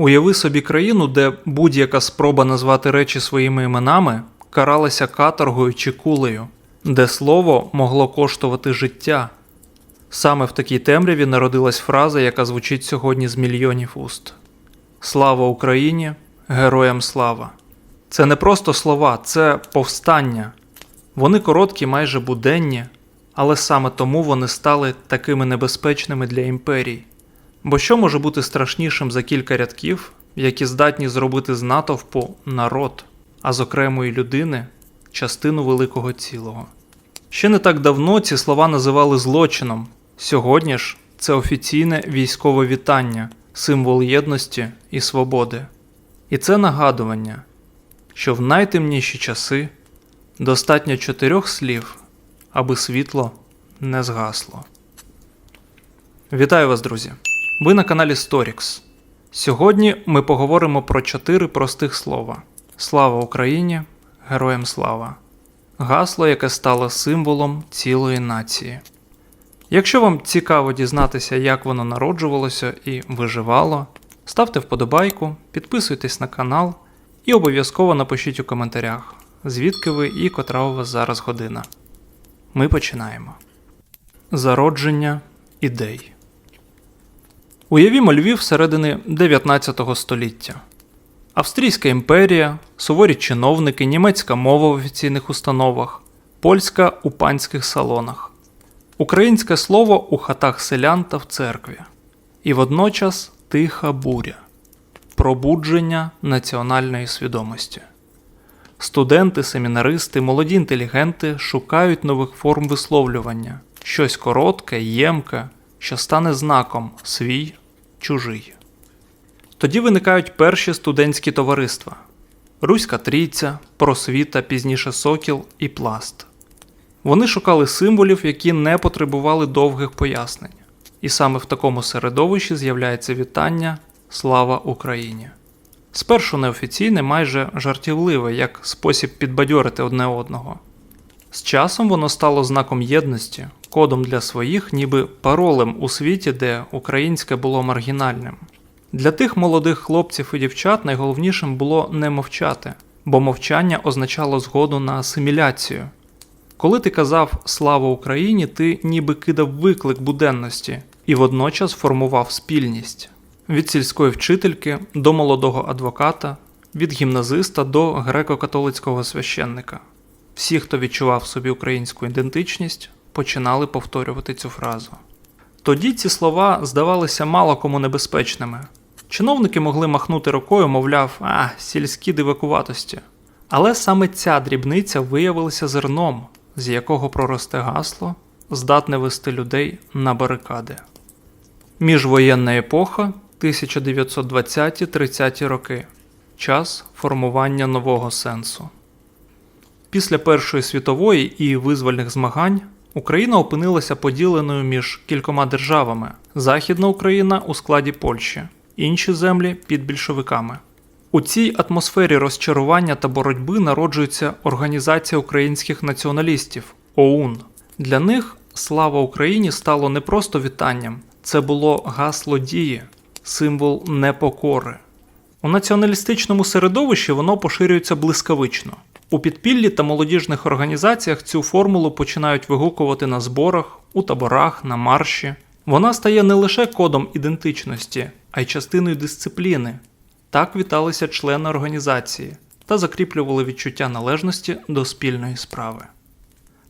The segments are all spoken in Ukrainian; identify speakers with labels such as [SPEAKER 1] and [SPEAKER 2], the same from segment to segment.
[SPEAKER 1] Уяви собі країну, де будь-яка спроба назвати речі своїми іменами каралася каторгою чи кулею, де слово могло коштувати життя. Саме в такій темряві народилась фраза, яка звучить сьогодні з мільйонів уст: Слава Україні! Героям слава! Це не просто слова, це повстання. Вони короткі, майже буденні, але саме тому вони стали такими небезпечними для імперій. Бо що може бути страшнішим за кілька рядків, які здатні зробити з натовпу народ, а з окремої людини частину великого цілого? Ще не так давно ці слова називали злочином. Сьогодні ж це офіційне військове вітання, символ єдності і свободи. І це нагадування, що в найтемніші часи достатньо чотирьох слів, аби світло не згасло. Вітаю вас, друзі! Ви на каналі Storix. Сьогодні ми поговоримо про чотири простих слова: Слава Україні! Героям слава! Гасло, яке стало символом цілої нації. Якщо вам цікаво дізнатися, як воно народжувалося і виживало, ставте вподобайку, підписуйтесь на канал і обов'язково напишіть у коментарях, звідки ви і котра у вас зараз година. Ми починаємо. Зародження ідей. Уявімо Львів середини 19 століття. Австрійська імперія, суворі чиновники, німецька мова в офіційних установах, польська у панських салонах, українське слово у хатах селян та в церкві. І водночас тиха буря, пробудження національної свідомості. Студенти, семінаристи, молоді інтелігенти шукають нових форм висловлювання, щось коротке, ємке, що стане знаком свій, чужий. Тоді виникають перші студентські товариства: Руська Трійця, Просвіта, пізніше Сокіл і Пласт. Вони шукали символів, які не потребували довгих пояснень. І саме в такому середовищі з'являється вітання Слава Україні. Спершу неофіційне, майже жартівливе, як спосіб підбадьорити одне одного. З часом воно стало знаком єдності, кодом для своїх, ніби паролем у світі, де українське було маргінальним. Для тих молодих хлопців і дівчат найголовнішим було не мовчати, бо мовчання означало згоду на асиміляцію. Коли ти казав Слава Україні, ти ніби кидав виклик буденності і водночас формував спільність від сільської вчительки до молодого адвоката, від гімназиста до греко-католицького священника. Всі, хто відчував собі українську ідентичність, починали повторювати цю фразу. Тоді ці слова здавалися мало кому небезпечними. Чиновники могли махнути рукою, мовляв, а, сільські дивакуватості. Але саме ця дрібниця виявилася зерном, з якого проросте гасло, здатне вести людей на барикади. Міжвоєнна епоха 1920-30 роки час формування нового сенсу. Після Першої світової і визвольних змагань Україна опинилася поділеною між кількома державами: Західна Україна у складі Польщі, інші землі під більшовиками. У цій атмосфері розчарування та боротьби народжується Організація українських націоналістів ОУН. Для них слава Україні стало не просто вітанням, це було гасло дії, символ непокори. У націоналістичному середовищі воно поширюється блискавично. У підпіллі та молодіжних організаціях цю формулу починають вигукувати на зборах, у таборах, на марші. Вона стає не лише кодом ідентичності, а й частиною дисципліни. Так віталися члени організації та закріплювали відчуття належності до спільної справи.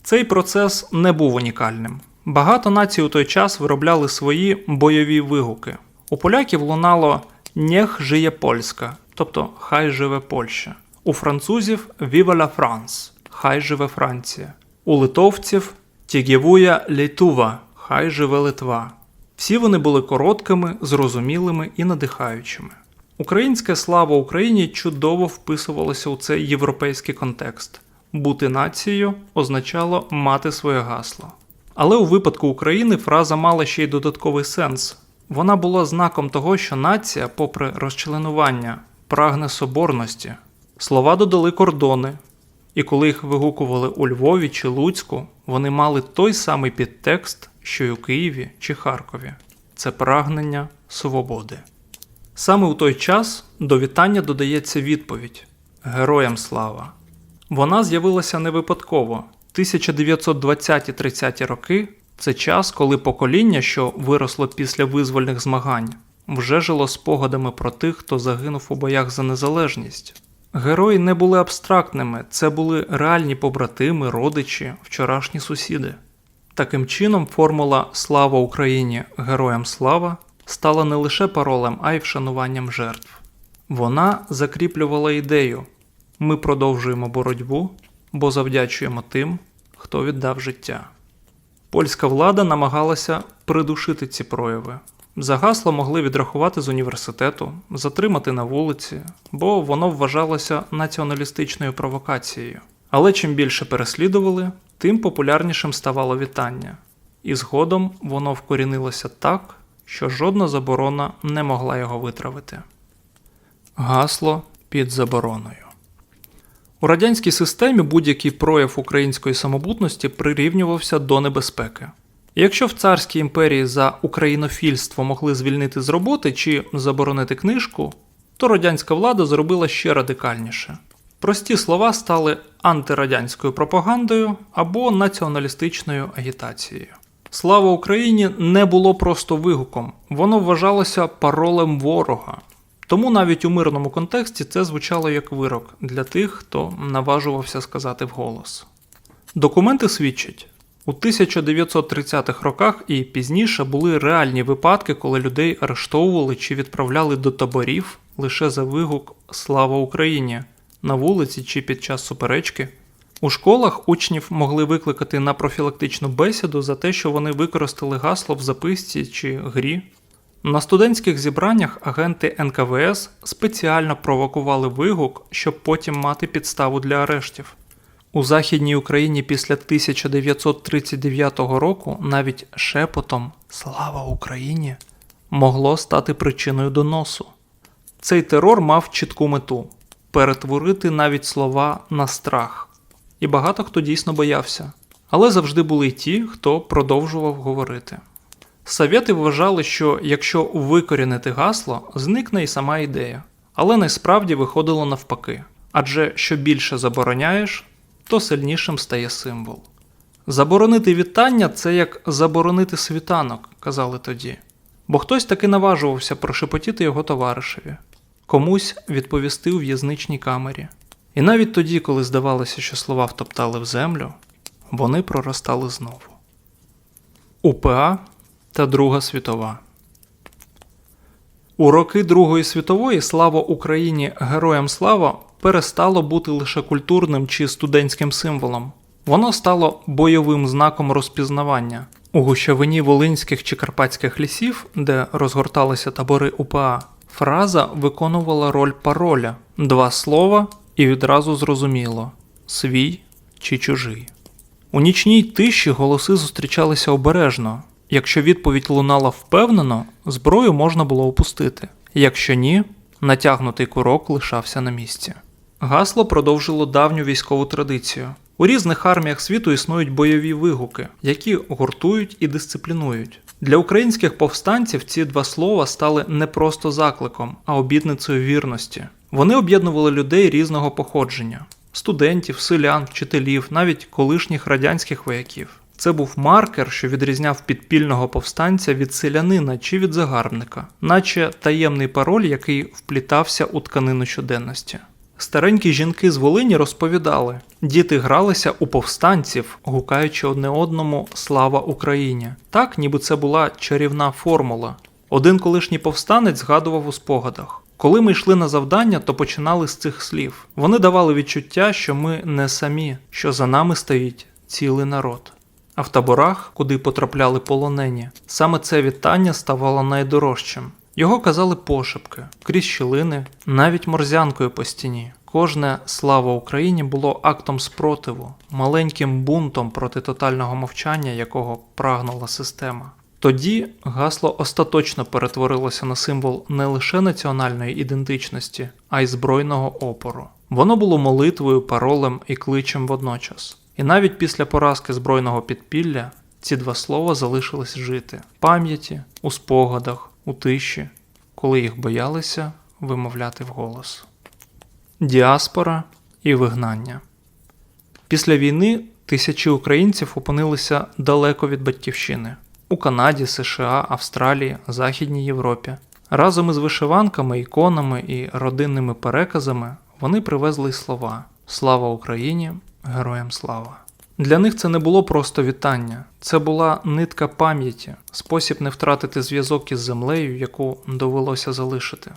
[SPEAKER 1] Цей процес не був унікальним. Багато націй у той час виробляли свої бойові вигуки. У поляків лунало Нєх жиє польська, тобто Хай живе Польща. У французів Viva la France – Хай живе Франція. У литовців Тігєвуя Літува – Хай живе Литва. Всі вони були короткими, зрозумілими і надихаючими. Українське слава Україні чудово вписувалося у цей європейський контекст. Бути нацією означало мати своє гасло. Але у випадку України фраза мала ще й додатковий сенс. Вона була знаком того, що нація, попри розчленування, прагне соборності. Слова додали кордони, і коли їх вигукували у Львові чи Луцьку, вони мали той самий підтекст, що й у Києві чи Харкові це прагнення свободи. Саме у той час до вітання додається відповідь Героям слава. Вона з'явилася не випадково. 1920-30 роки це час, коли покоління, що виросло після визвольних змагань, вже жило спогадами про тих, хто загинув у боях за незалежність. Герої не були абстрактними, це були реальні побратими, родичі, вчорашні сусіди. Таким чином, формула Слава Україні! Героям слава стала не лише паролем, а й вшануванням жертв. Вона закріплювала ідею: ми продовжуємо боротьбу, бо завдячуємо тим, хто віддав життя. Польська влада намагалася придушити ці прояви. За гасло могли відрахувати з університету, затримати на вулиці, бо воно вважалося націоналістичною провокацією. Але чим більше переслідували, тим популярнішим ставало вітання, і згодом воно вкорінилося так, що жодна заборона не могла його витравити. Гасло під забороною. У радянській системі будь-який прояв української самобутності прирівнювався до небезпеки. Якщо в царській імперії за українофільство могли звільнити з роботи чи заборонити книжку, то радянська влада зробила ще радикальніше. Прості слова стали антирадянською пропагандою або націоналістичною агітацією. Слава Україні не було просто вигуком, воно вважалося паролем ворога. Тому навіть у мирному контексті це звучало як вирок для тих, хто наважувався сказати вголос. Документи свідчать, у 1930-х роках і пізніше були реальні випадки, коли людей арештовували чи відправляли до таборів лише за вигук Слава Україні на вулиці чи під час суперечки. У школах учнів могли викликати на профілактичну бесіду за те, що вони використали гасло в записці чи грі. На студентських зібраннях агенти НКВС спеціально провокували вигук, щоб потім мати підставу для арештів. У Західній Україні після 1939 року навіть шепотом Слава Україні могло стати причиною доносу. Цей терор мав чітку мету перетворити навіть слова на страх. І багато хто дійсно боявся, але завжди були й ті, хто продовжував говорити. Совєти вважали, що якщо викорінити гасло, зникне і сама ідея. Але насправді виходило навпаки. Адже що більше забороняєш, то сильнішим стає символ. Заборонити вітання це як заборонити світанок, казали тоді. Бо хтось таки наважувався прошепотіти його товаришеві, комусь відповісти у в'язничній камері. І навіть тоді, коли здавалося, що слова втоптали в землю, вони проростали знову. УПА та Друга світова. У роки Другої світової слава Україні Героям слава перестало бути лише культурним чи студентським символом. Воно стало бойовим знаком розпізнавання. У гущавині волинських чи карпатських лісів, де розгорталися табори УПА, фраза виконувала роль пароля два слова і відразу зрозуміло свій чи чужий. У нічній тиші голоси зустрічалися обережно. Якщо відповідь лунала впевнено, зброю можна було опустити. Якщо ні, натягнутий курок лишався на місці. Гасло продовжило давню військову традицію. У різних арміях світу існують бойові вигуки, які гуртують і дисциплінують. Для українських повстанців ці два слова стали не просто закликом, а обітницею вірності. Вони об'єднували людей різного походження: студентів, селян, вчителів, навіть колишніх радянських вояків. Це був маркер, що відрізняв підпільного повстанця від селянина чи від загарбника, наче таємний пароль, який вплітався у тканину щоденності. Старенькі жінки з Волині розповідали, діти гралися у повстанців, гукаючи одне одному Слава Україні! Так, ніби це була чарівна формула. Один колишній повстанець згадував у спогадах. Коли ми йшли на завдання, то починали з цих слів. Вони давали відчуття, що ми не самі, що за нами стоїть цілий народ. А в таборах, куди потрапляли полонені, саме це вітання ставало найдорожчим. Його казали пошепки, крізь щілини, навіть морзянкою по стіні. Кожне слава Україні було актом спротиву, маленьким бунтом проти тотального мовчання, якого прагнула система. Тоді гасло остаточно перетворилося на символ не лише національної ідентичності, а й збройного опору. Воно було молитвою, паролем і кличем водночас. І навіть після поразки збройного підпілля ці два слова залишились жити в пам'яті, у спогадах, у тиші. коли їх боялися вимовляти вголос. Діаспора і вигнання. Після війни тисячі українців опинилися далеко від батьківщини у Канаді, США, Австралії, Західній Європі. Разом із вишиванками, іконами і родинними переказами вони привезли слова Слава Україні! Героям слава! Для них це не було просто вітання, це була нитка пам'яті, спосіб не втратити зв'язок із землею, яку довелося залишити.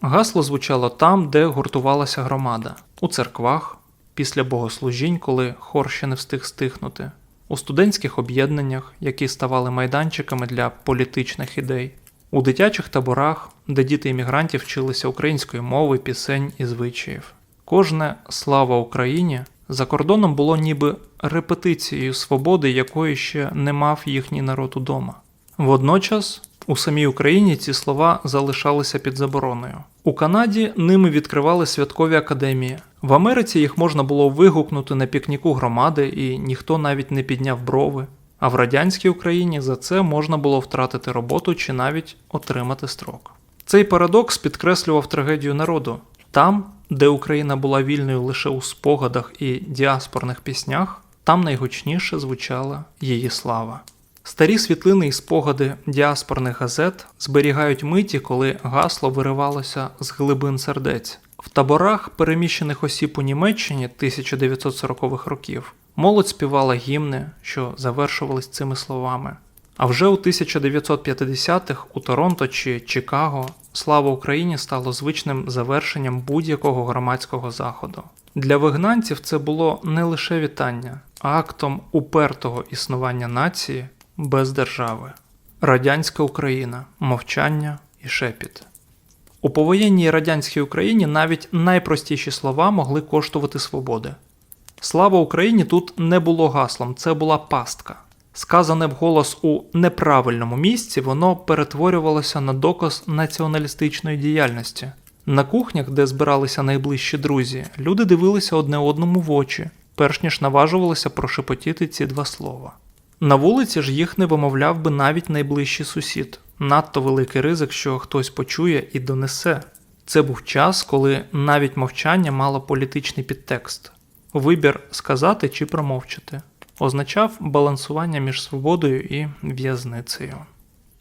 [SPEAKER 1] Гасло звучало там, де гуртувалася громада, у церквах, після богослужінь, коли хор ще не встиг стихнути, у студентських об'єднаннях, які ставали майданчиками для політичних ідей, у дитячих таборах, де діти іммігрантів вчилися української мови, пісень і звичаїв. Кожне слава Україні за кордоном було ніби репетицією свободи, якої ще не мав їхній народ удома. Водночас у самій Україні ці слова залишалися під забороною. У Канаді ними відкривали святкові академії. В Америці їх можна було вигукнути на пікніку громади, і ніхто навіть не підняв брови. А в радянській Україні за це можна було втратити роботу чи навіть отримати строк. Цей парадокс підкреслював трагедію народу. Там, де Україна була вільною лише у спогадах і діаспорних піснях, там найгучніше звучала її слава. Старі світлини і спогади діаспорних газет зберігають миті, коли гасло виривалося з глибин сердець. В таборах переміщених осіб у Німеччині 1940-х років молодь співала гімни, що завершувались цими словами. А вже у 1950-х у Торонто чи Чикаго Слава Україні стало звичним завершенням будь-якого громадського заходу. Для вигнанців це було не лише вітання, а актом упертого існування нації без держави. Радянська Україна, мовчання і шепіт. У повоєнній радянській Україні навіть найпростіші слова могли коштувати свободи. Слава Україні тут не було гаслом, це була пастка. Сказане вголос у неправильному місці, воно перетворювалося на доказ націоналістичної діяльності. На кухнях, де збиралися найближчі друзі, люди дивилися одне одному в очі, перш ніж наважувалися прошепотіти ці два слова. На вулиці ж їх не вимовляв би навіть найближчий сусід, надто великий ризик, що хтось почує і донесе. Це був час, коли навіть мовчання мало політичний підтекст вибір сказати чи промовчати означав балансування між свободою і в'язницею.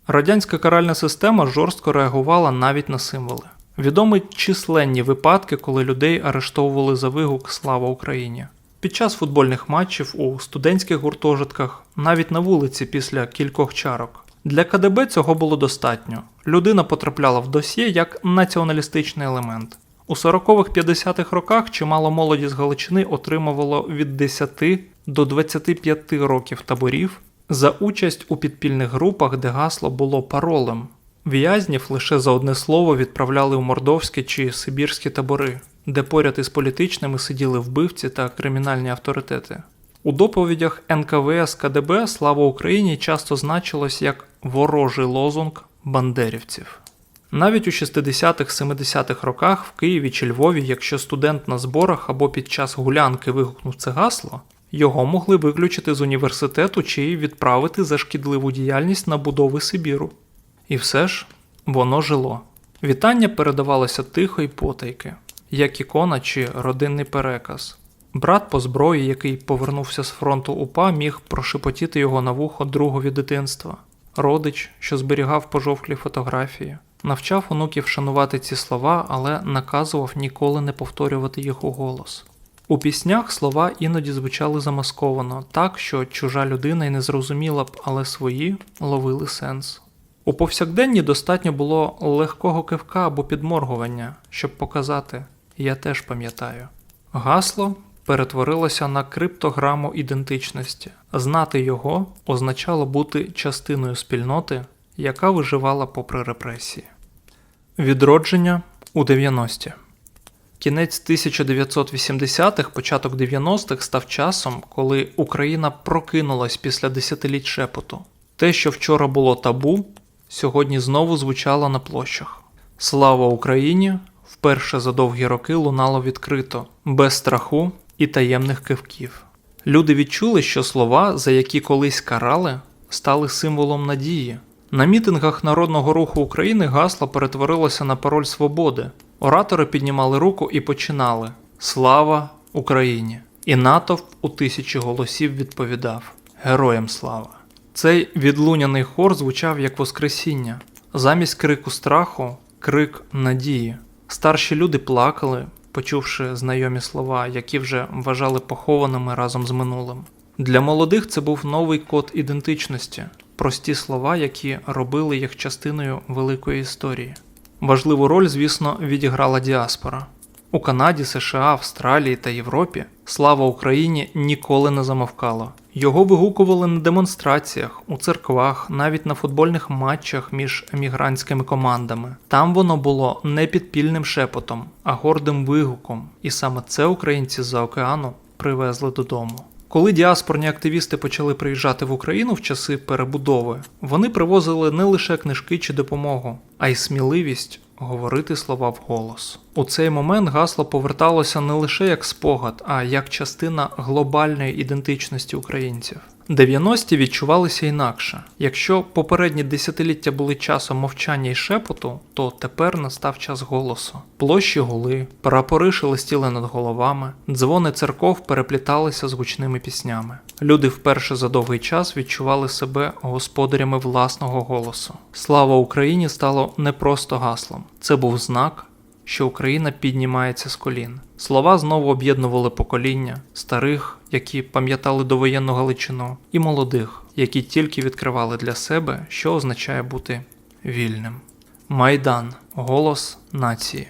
[SPEAKER 1] Радянська каральна система жорстко реагувала навіть на символи. Відомі численні випадки, коли людей арештовували за вигук Слава Україні. Під час футбольних матчів у студентських гуртожитках, навіть на вулиці після кількох чарок. Для КДБ цього було достатньо. Людина потрапляла в досьє як націоналістичний елемент. У 40-х-50-х роках чимало молоді з Галичини отримувало від 10 до 25 років таборів за участь у підпільних групах, де гасло було паролем. В'язнів лише за одне слово відправляли у мордовські чи сибірські табори, де поряд із політичними сиділи вбивці та кримінальні авторитети. У доповідях НКВС КДБ Слава Україні часто значилось як ворожий лозунг бандерівців. Навіть у 60-х-70-х роках в Києві чи Львові, якщо студент на зборах або під час гулянки вигукнув це гасло, його могли виключити з університету чи відправити за шкідливу діяльність на будови Сибіру. І все ж воно жило. Вітання передавалося тихо й потайки, як ікона чи родинний переказ. Брат по зброї, який повернувся з фронту УПА, міг прошепотіти його на вухо другові дитинства, родич, що зберігав пожовклі фотографії, навчав онуків шанувати ці слова, але наказував ніколи не повторювати їх у голос. У піснях слова іноді звучали замасковано, так що чужа людина й не зрозуміла б, але свої ловили сенс. У повсякденні достатньо було легкого кивка або підморгування, щоб показати я теж пам'ятаю. Гасло перетворилося на криптограму ідентичності. Знати його означало бути частиною спільноти, яка виживала попри репресії. Відродження у 90-ті Кінець 1980-х, початок 90-х став часом, коли Україна прокинулась після десятиліть шепоту. Те, що вчора було табу, сьогодні знову звучало на площах. Слава Україні! Вперше за довгі роки лунало відкрито, без страху і таємних кивків. Люди відчули, що слова, за які колись карали, стали символом надії, На мітингах Народного руху України гасло перетворилося на пароль свободи. Оратори піднімали руку і починали Слава Україні! І натовп у тисячі голосів відповідав Героям слава! Цей відлуняний хор звучав як Воскресіння. Замість крику страху крик надії. Старші люди плакали, почувши знайомі слова, які вже вважали похованими разом з минулим. Для молодих це був новий код ідентичності, прості слова, які робили їх частиною великої історії. Важливу роль, звісно, відіграла діаспора. У Канаді, США, Австралії та Європі слава Україні ніколи не замовкала. Його вигукували на демонстраціях, у церквах, навіть на футбольних матчах між емігрантськими командами. Там воно було не підпільним шепотом, а гордим вигуком, і саме це українці з-за океану привезли додому. Коли діаспорні активісти почали приїжджати в Україну в часи перебудови, вони привозили не лише книжки чи допомогу, а й сміливість говорити слова вголос. У цей момент гасло поверталося не лише як спогад, а як частина глобальної ідентичності українців. 90-ті відчувалися інакше. Якщо попередні десятиліття були часом мовчання і шепоту, то тепер настав час голосу. Площі гули, прапори шелестіли над головами, дзвони церков перепліталися з гучними піснями. Люди вперше за довгий час відчували себе господарями власного голосу. Слава Україні стало не просто гаслом, це був знак що Україна піднімається з колін. Слова знову об'єднували покоління старих, які пам'ятали довоєнну Галичину, і молодих, які тільки відкривали для себе, що означає бути вільним. Майдан голос нації.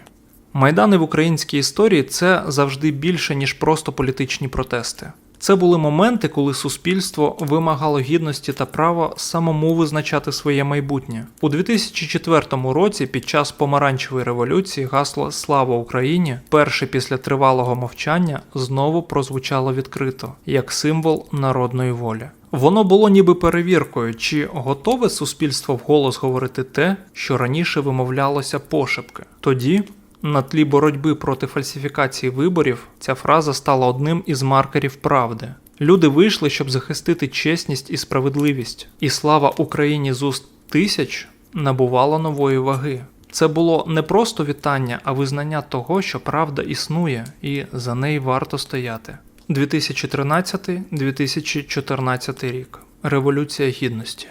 [SPEAKER 1] Майдани в українській історії це завжди більше, ніж просто політичні протести. Це були моменти, коли суспільство вимагало гідності та права самому визначати своє майбутнє. У 2004 році, під час помаранчевої революції, гасло Слава Україні, перше після тривалого мовчання, знову прозвучало відкрито як символ народної волі. Воно було ніби перевіркою, чи готове суспільство вголос говорити те, що раніше вимовлялося пошепки. Тоді на тлі боротьби проти фальсифікації виборів ця фраза стала одним із маркерів правди. Люди вийшли, щоб захистити чесність і справедливість, і слава Україні з уст тисяч набувала нової ваги. Це було не просто вітання, а визнання того, що правда існує, і за неї варто стояти. 2013-2014 рік Революція Гідності.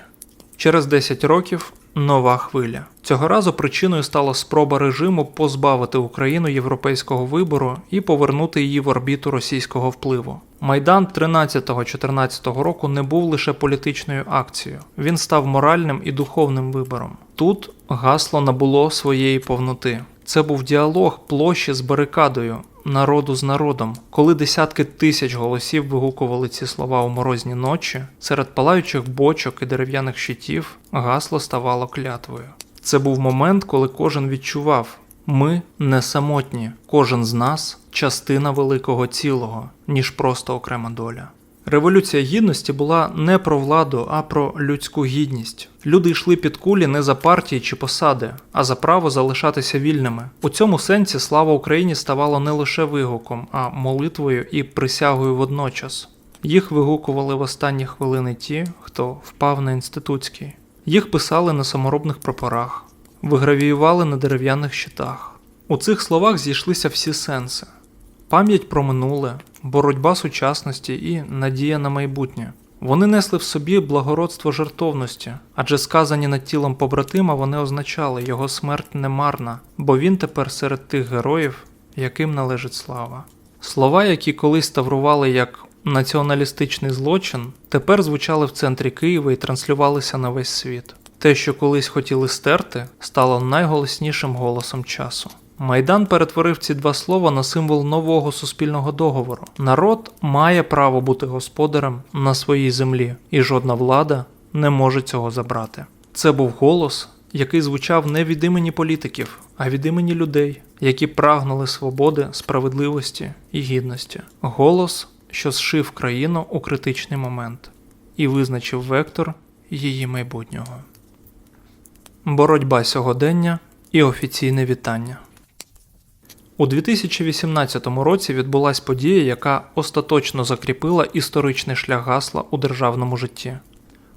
[SPEAKER 1] Через 10 років Нова хвиля цього разу причиною стала спроба режиму позбавити Україну європейського вибору і повернути її в орбіту російського впливу. Майдан 13-14 року не був лише політичною акцією, він став моральним і духовним вибором. Тут гасло набуло своєї повноти. Це був діалог площі з барикадою, народу з народом. Коли десятки тисяч голосів вигукували ці слова у морозні ночі, серед палаючих бочок і дерев'яних щитів гасло ставало клятвою. Це був момент, коли кожен відчував. Ми не самотні, кожен з нас частина великого цілого, ніж просто окрема доля. Революція гідності була не про владу, а про людську гідність. Люди йшли під кулі не за партії чи посади, а за право залишатися вільними. У цьому сенсі слава Україні ставало не лише вигуком, а молитвою і присягою водночас. Їх вигукували в останні хвилини ті, хто впав на інститутський. Їх писали на саморобних прапорах, вигравіювали на дерев'яних щитах. У цих словах зійшлися всі сенси пам'ять про минуле, боротьба сучасності і надія на майбутнє. Вони несли в собі благородство жертовності, адже сказані над тілом побратима вони означали його смерть не марна, бо він тепер серед тих героїв, яким належить слава. Слова, які колись таврували як націоналістичний злочин, тепер звучали в центрі Києва і транслювалися на весь світ. Те, що колись хотіли стерти, стало найголоснішим голосом часу. Майдан перетворив ці два слова на символ нового суспільного договору. Народ має право бути господарем на своїй землі, і жодна влада не може цього забрати. Це був голос, який звучав не від імені політиків, а від імені людей, які прагнули свободи, справедливості і гідності. Голос, що зшив країну у критичний момент і визначив вектор її майбутнього. Боротьба сьогодення і офіційне вітання. У 2018 році відбулася подія, яка остаточно закріпила історичний шлях гасла у державному житті.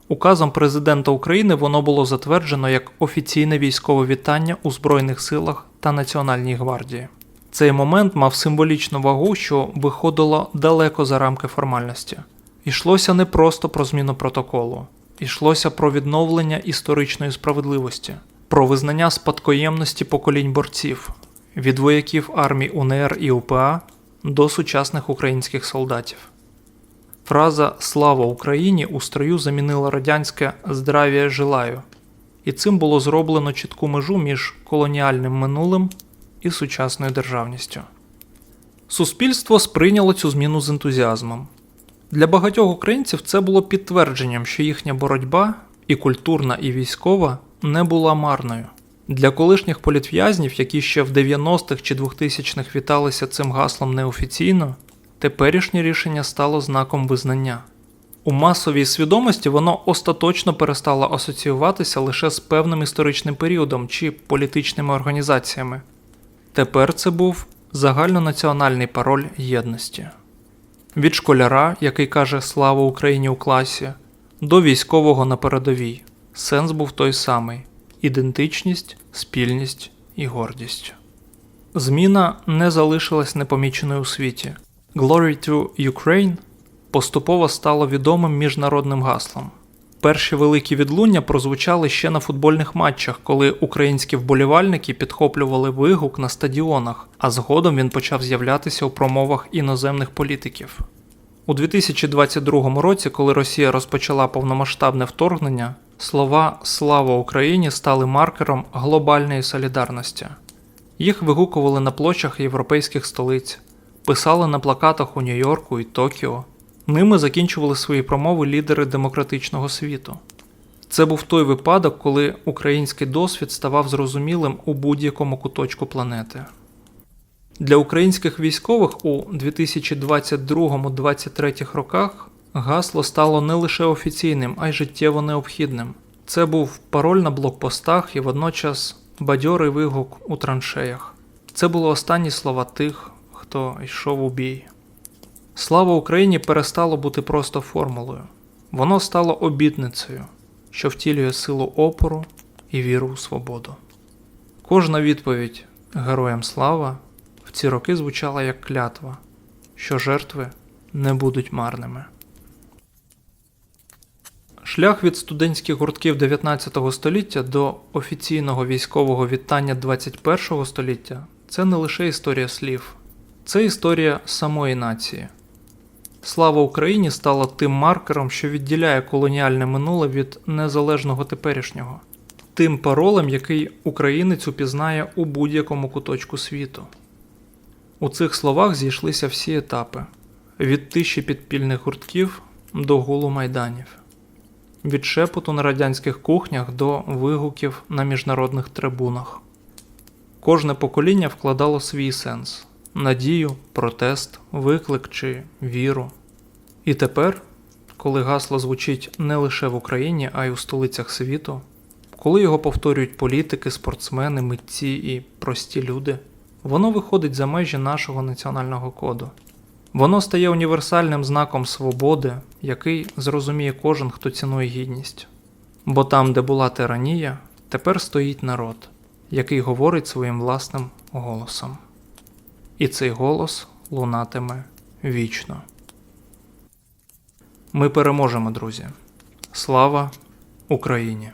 [SPEAKER 1] Указом президента України воно було затверджено як офіційне військове вітання у Збройних силах та Національній гвардії. Цей момент мав символічну вагу, що виходило далеко за рамки формальності. Ішлося не просто про зміну протоколу, ішлося про відновлення історичної справедливості, про визнання спадкоємності поколінь борців від вояків армій УНР і УПА до сучасних українських солдатів. Фраза Слава Україні у строю замінила радянське Здравія желаю, і цим було зроблено чітку межу між колоніальним минулим і сучасною державністю. Суспільство сприйняло цю зміну з ентузіазмом. Для багатьох українців це було підтвердженням, що їхня боротьба, і культурна, і військова, не була марною. Для колишніх політв'язнів, які ще в 90-х чи 2000-х віталися цим гаслом неофіційно, теперішнє рішення стало знаком визнання. У масовій свідомості воно остаточно перестало асоціюватися лише з певним історичним періодом чи політичними організаціями. Тепер це був загальнонаціональний пароль єдності. Від школяра, який каже Слава Україні у класі, до військового на передовій. Сенс був той самий: ідентичність, спільність і гордість. Зміна не залишилась непоміченою у світі. Glory to Ukraine поступово стало відомим міжнародним гаслом. Перші великі відлуння прозвучали ще на футбольних матчах, коли українські вболівальники підхоплювали вигук на стадіонах, а згодом він почав з'являтися у промовах іноземних політиків. У 2022 році, коли Росія розпочала повномасштабне вторгнення, слова Слава Україні стали маркером глобальної солідарності. Їх вигукували на площах європейських столиць, писали на плакатах у Нью-Йорку і Токіо. Ними закінчували свої промови лідери демократичного світу. Це був той випадок, коли український досвід ставав зрозумілим у будь-якому куточку планети. Для українських військових у 2022-2023 роках гасло стало не лише офіційним, а й життєво необхідним. Це був пароль на блокпостах і водночас бадьорий вигук у траншеях. Це були останні слова тих, хто йшов у бій. Слава Україні перестало бути просто формулою. Воно стало обітницею, що втілює силу опору і віру у свободу. Кожна відповідь Героям слава в ці роки звучала як клятва, що жертви не будуть марними. Шлях від студентських гуртків 19 століття до офіційного військового вітання 21 століття це не лише історія слів, це історія самої нації. Слава Україні стала тим маркером, що відділяє колоніальне минуле від незалежного теперішнього, тим паролем, який українець упізнає у будь-якому куточку світу. У цих словах зійшлися всі етапи: від тиші підпільних гуртків до гулу майданів, від шепоту на радянських кухнях до вигуків на міжнародних трибунах. Кожне покоління вкладало свій сенс надію, протест, виклик чи віру. І тепер, коли гасло звучить не лише в Україні, а й у столицях світу, коли його повторюють політики, спортсмени, митці і прості люди, воно виходить за межі нашого національного коду. Воно стає універсальним знаком свободи, який зрозуміє кожен, хто цінує гідність. Бо там, де була тиранія, тепер стоїть народ, який говорить своїм власним голосом. І цей голос лунатиме вічно. Ми переможемо, друзі. Слава Україні!